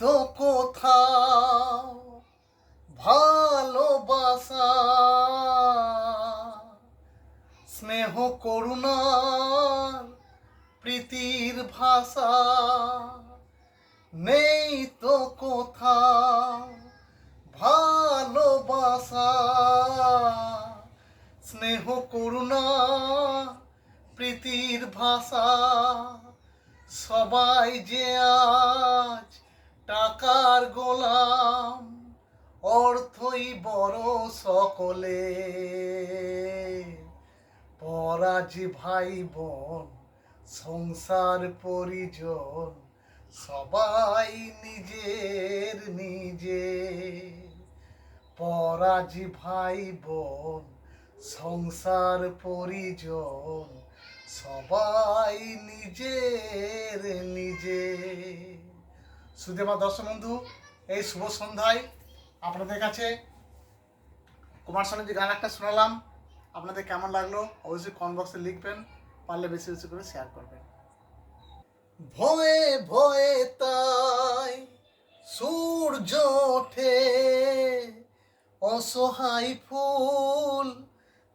তো কোথাও ভালোবাসা। স্নেহ করুণার প্রীতির ভাষা নেই তো কোথাও। ভালোবাসা, স্নেহ, করুণা, প্রীতির ভাষা সবাই যে আজ টাকার গোলাম, অর্থই বড় সকলে। পরাজি ভাই বোন, সংসার পরিজন, সবাই নিজের নিজে। পরাজি ভাই বোন, সংসার পরিজন, সবাই নিজের নিজে। সুদেমা দর্শক বন্ধু এই শুভ সন্ধ্যায় আপনাদের কাছে কুমার শানুর যে গান একটা শোনালাম। আপনাদের কেমন লাগল? অবশ্যই কমেন্ট বক্সে লিখবেন, পারলে বেশি বেশি করে শেয়ার করবেন। ভয়ে ভয়ে তাই সূর্য ওঠে, অসহায় ফুল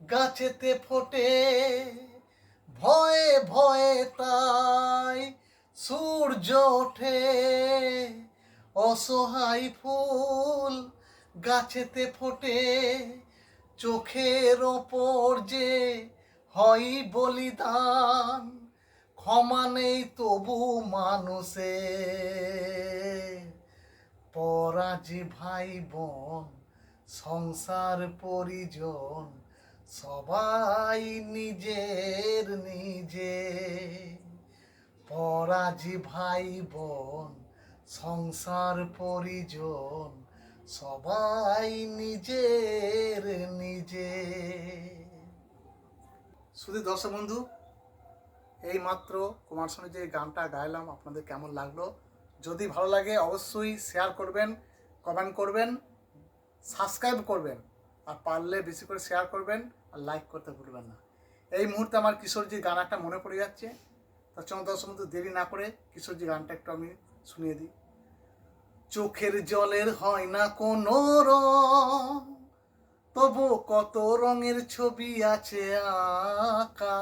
গাছেতে ফোটে। ভয়ে ভয়ে তাই সূর্য ওঠে, অসহায় ফুল গাছেতে ফোটে, চোখের ওপর যে হয় বলিদান, ক্ষমা নেই তবু মানুষে। পরাজি ভাই বোন, সংসার পরিজন, সবাই নিজের নিজে। পরাজি ভাই বোন, সংসার পরিজন, সবাই নিজের নিজে। শুধু দর্শক বন্ধু এই মাত্র কুমার শানু যে গানটা গাইলাম, আপনাদের কেমন লাগল? যদি ভালো লাগে অবশ্যই শেয়ার করবেন কমেন্ট করবেন সাবস্ক্রাইব করবেন, আর পারলে বেশি করে শেয়ার করবেন আর লাইক করতে ভুলবেন না। এই মুহূর্তে আমার কিশোরজির গান একটা মনে পড়ে যাচ্ছে। তার জন্য দর্শক বন্ধু দেরি না করে কিশোরজি গানটা একটু আমি শুনিয়ে দিই। চোখের জলের হয় না কোনো রং, তবু কত রঙের ছবি আছে আঁকা।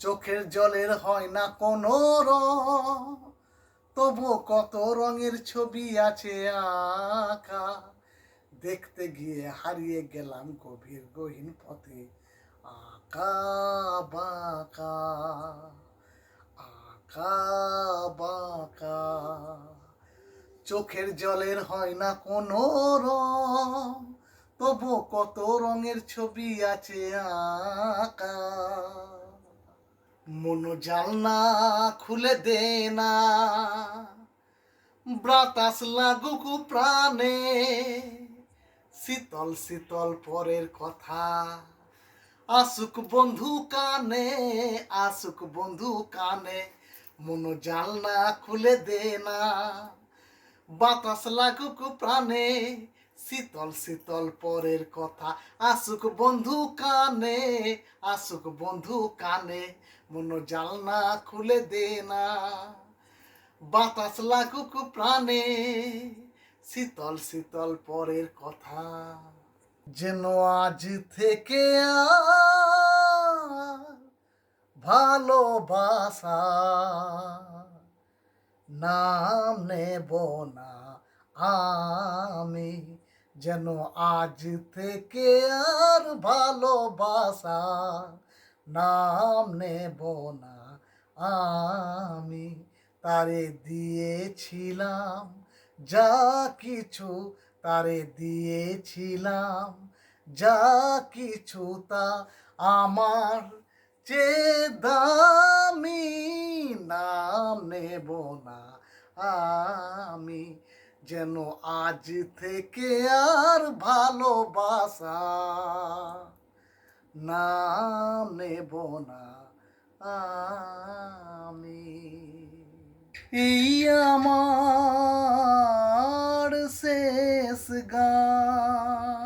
চোখের জলের হয় না কোনো রং, তবু কত রঙের ছবি আছে আঁকা। দেখতে গিয়ে হারিয়ে গেলাম গভীর গহীন পথে আঁকা বাঁকা। আঁকা বাঁকা। চোখের জলের হয় না কোনো রং, তবু কত রঙের ছবি আছে আঁকা। মনো জালনা খুলে দে না। ব্রাতাস লাগুক প্রাণে। শীতল শীতল পরের কথা। আসুক বন্ধু কানে, আসুক বন্ধু কানে। মনো জালনা খুলে দে না। বাতাস লাগুক প্রাণে, শীতল শীতল পরের কথা আসুক বন্ধু কানে, আসুক বন্ধু কানে, মনো জালনা খুলে দে না। বাতাস লাগুক প্রাণে, শীতল শীতল পরের কথা, যেন আজ থেকে আর ভালোবাসা। নাম নেব না আমি, যেন আজ থেকে আর ভালোবাসা। নাম নেব না আমি, তারে দিয়েছিলাম যা কিছু, তারে দিয়েছিলাম যা কিছু তা আমার যে দামি নাম নেব না আমি, যেন আজ থেকে আর ভালোবাসা নাম নেব না আমি। এই আমার শেষ গান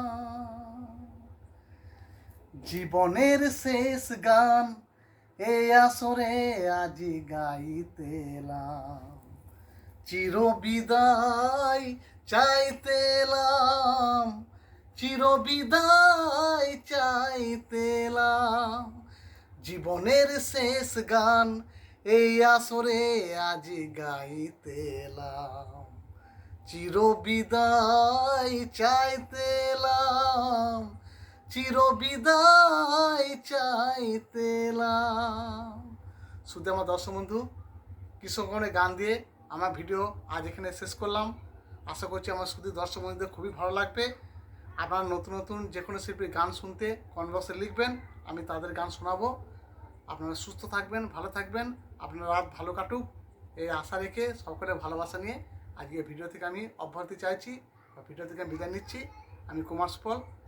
জীবনের শেষ গান এই আসরে আজি গাইতেলাম চির বিদায় চাইতে এলাম চির বিদায় চাইতে জীবনের শেষ গান এই আসরে আজ গাইতে এলাম। চির বিদায় চাইতে এলাম চির বিদায় চাইতে এলাম শুধু আমার দর্শক বন্ধু কৃষকগণের গান দিয়ে আমার ভিডিও আজ এখানে শেষ করলাম। আশা করছি আমার শুধু দর্শক বন্ধুদের খুবই ভালো লাগবে। আপনারা নতুন নতুন যে কোনো শিল্পীর গান শুনতে বক্সে লিখবেন, আমি তাদের গান শোনাবো। আপনারা সুস্থ থাকবেন, ভালো থাকবেন, আপনার রাত ভালো কাটুক। এই আশা রেখে সকলের ভালোবাসা নিয়ে আজকে ভিডিও থেকে আমি অব্যাহতি চাইছি বা ভিডিও থেকে আমি বিদায় নিচ্ছি। আমি কুমার সুপল